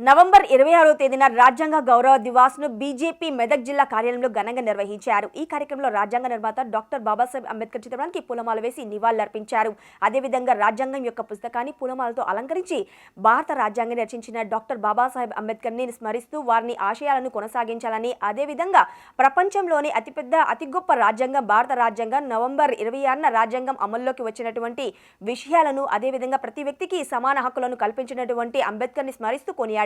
November ఇరవై ఆరో తేదీన రాజ్యాంగ గౌరవ దివాస్ను బీజేపీ మెదక్ జిల్లా కార్యాలయంలో ఘనంగా నిర్వహించారు. ఈ కార్యక్రమంలో రాజ్యాంగ నిర్మాత డాక్టర్ బాబాసాహెబ్ అంబేద్కర్ చిత్రానికి పూలమాల వేసి నివాళులర్పించారు. అదేవిధంగా రాజ్యాంగం యొక్క పుస్తకాన్ని పూలమాలతో అలంకరించి భారత రాజ్యాంగాన్ని రచించిన డాక్టర్ బాబాసాహెబ్ అంబేద్కర్ని స్మరిస్తూ వారిని ఆశయాలను కొనసాగించాలని అదేవిధంగా ప్రపంచంలోని అతిపెద్ద అతి గొప్ప రాజ్యాంగం భారత రాజ్యాంగం నవంబర్ ఇరవై ఆరున రాజ్యాంగం అమల్లోకి వచ్చినటువంటి విషయాలను అదేవిధంగా ప్రతి వ్యక్తికి సమాన హక్కులను కల్పించినటువంటి అంబేద్కర్ని స్మరిస్తూ కొనియాడారు.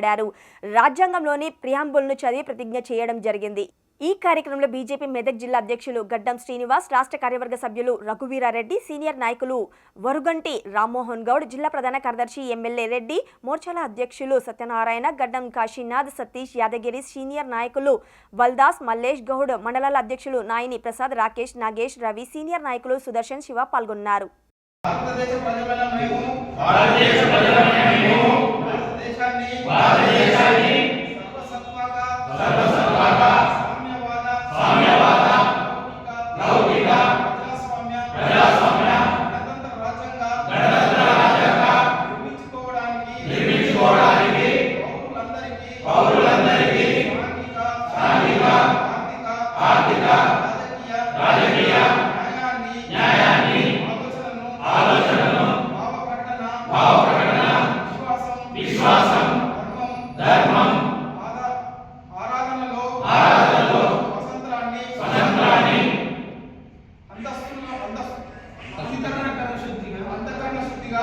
రాజ్యాంగంలోని ప్రియాంబుల్ను చదివి ప్రతిజ్ఞ చేయడం జరిగింది. ఈ కార్యక్రమంలో బీజేపీ మెదక్ జిల్లా అధ్యక్షులు గడ్డం శ్రీనివాస్ రాష్ట్ర కార్యవర్గ సభ్యులు రఘువీరారెడ్డి సీనియర్ నాయకులు వరుగంటి రామ్మోహన్ గౌడ్ జిల్లా ప్రధాన కార్యదర్శి ఎమ్మెల్యే రెడ్డి మోర్చాల అధ్యక్షులు సత్యనారాయణ గడ్డం కాశీనాథ్ సతీష్ యాదగిరి సీనియర్ నాయకులు వల్దాస్ మల్లేష్ గౌడ్ మండలాల అధ్యక్షులు నాయిని ప్రసాద్ రాకేష్ నాగేష్ రవి సీనియర్ నాయకులు సుదర్శన్ శివ పాల్గొన్నారు. విశ్వాసం ధర్మం ధర్మం ఆరాధనలో ఆరాధనలో స్వతంత్రాన్ని స్వతంత్రాన్ని అంతఃకరణ శుద్ధిగా అంతఃకరణ శుద్ధిగా